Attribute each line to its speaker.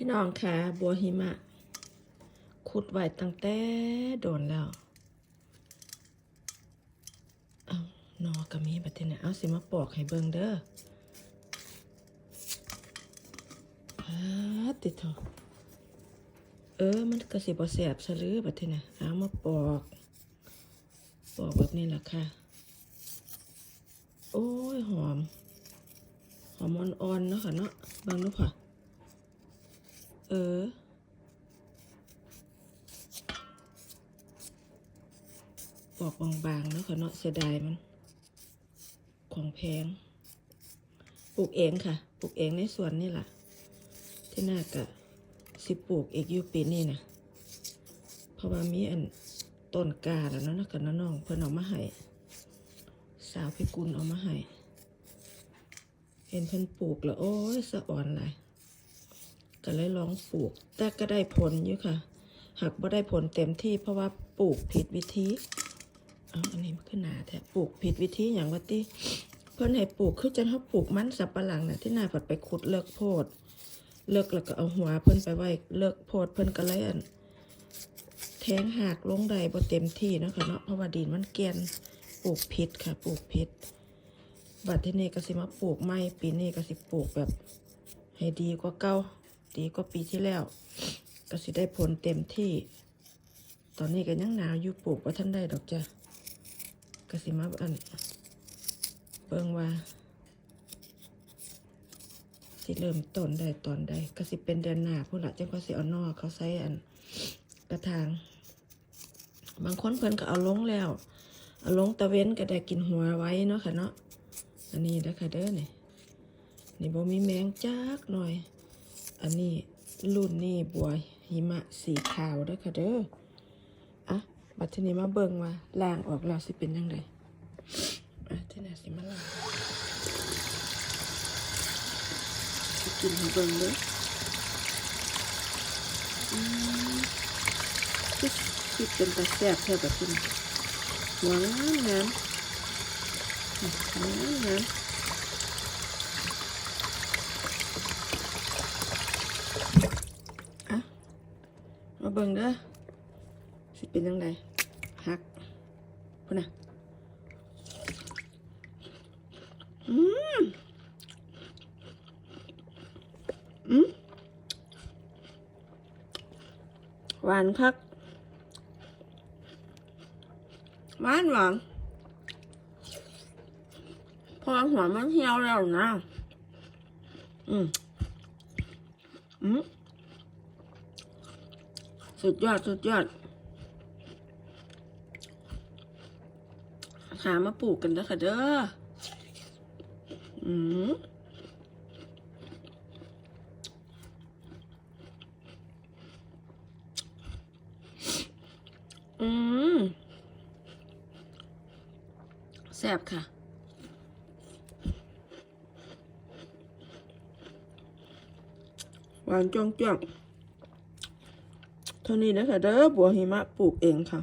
Speaker 1: พี่น้องค่ะบัวหิมะ ขุดไว้ตั้งแต่โดนแล้ว เอานอก็มีบัดเนะเอาสิมาปอกให้เบิ่งเด้อพาติดเถอะเออ มันก็สิบ่แสบซะหรือบัดเนะเอามาปอก ปอกแบบนี้แหละค่ะ โอ้ย หอม หอมอ่อนๆเนาะค่ะเนาะบางเนาะค่ะ เออ ปอกบางๆเนาะค่ะเนาะเสียดายมัน ของแพง ปลูกเองค่ะ ปลูกเองในสวนนี่แหละที่น่ากะสิปลูกอีกอยู่ปีนี้นะเพราะว่ามีอันต้นกาแล้วเนาะกับน้องเพิ่นเอามาให้สาวพิกุลเอามาให้เห็นเพิ่นปลูกแล้วโอ้ยสะอ่อนหลย ก็เลยลองปลูก แต่ก็ได้ผลอยู่ค่ะ หากบ่ได้ผลเต็มที่เพราะว่าปลูกผิดวิธีเอาอันนี้มันขึ้นหนาแท้ปลูกผิดวิธีอย่างว่าติเพิ่นให้ปลูกคือจังเขาปลูกมันสับปะหลังน่ะที่นาผัดไปขุดเลิกโพด เลิกแล้วก็เอาหัวเพิ่นไปไว้เลิกโพดเพิ่นก็เลยอันแทงหักลงได้บ่เต็มที่เนาะค่ะเนาะเพราะว่าดินมันเกลียนปลูกผิดค่ะ ปลูกผิดบัดที่นี่ก็สิมาปลูกใหม่ปีนี้ก็สิปลูกแบบให้ดีกว่าเก่า ดีกว่าปีที่แล้ว ก็สิได้ผลเต็มที่ ตอนนี้ก็ยังหนาวอยู่ปลูกว่าท่านได้ดอกจ้ะก็สิมาอันเบิ่งว่าสิเริ่มต้นได้ตอนใดก็สิเป็นเดือนหน้าผู้ละจังก็สิเอานอกเขาใส่อันกระถาง บางคนเพิ่นก็เอาลงแล้ว เอาลงตะเว้นก็ได้กินหัวไว้เนาะค่ะเนาะอันนี้นะคะเด้อนี่นี่บ่มีแมงจักหน่อย อันนี้รุ่นนี่บัวหิมะสีขาวเด้อค่ะเด้อ อะ บัดทีนี้มาเบิ่งว่าล้างออกแล้วสิเป็นยังไงอะทีนี้สิมาล้างกินให้เบิ่งเด้ออืมคิดเป็นตาแซ่บแท้แบบนี้หัวงามงามหัวงามงาม มาเบิ่งเด้อสิเป็นยังไงหักพุ่นน่ะอืมอืมหวานคักหวานหวานพอหัวมันเหี่ยวแล้วนะอืมอืม สุดยอดสุดยอด หามาปลูกกันเด้อค่ะเด้ออืมอืมแซ่บค่ะหวานจ้องจ้อง เท่านี้นะคะเด้อบัวหิมะปลูกเองค่ะ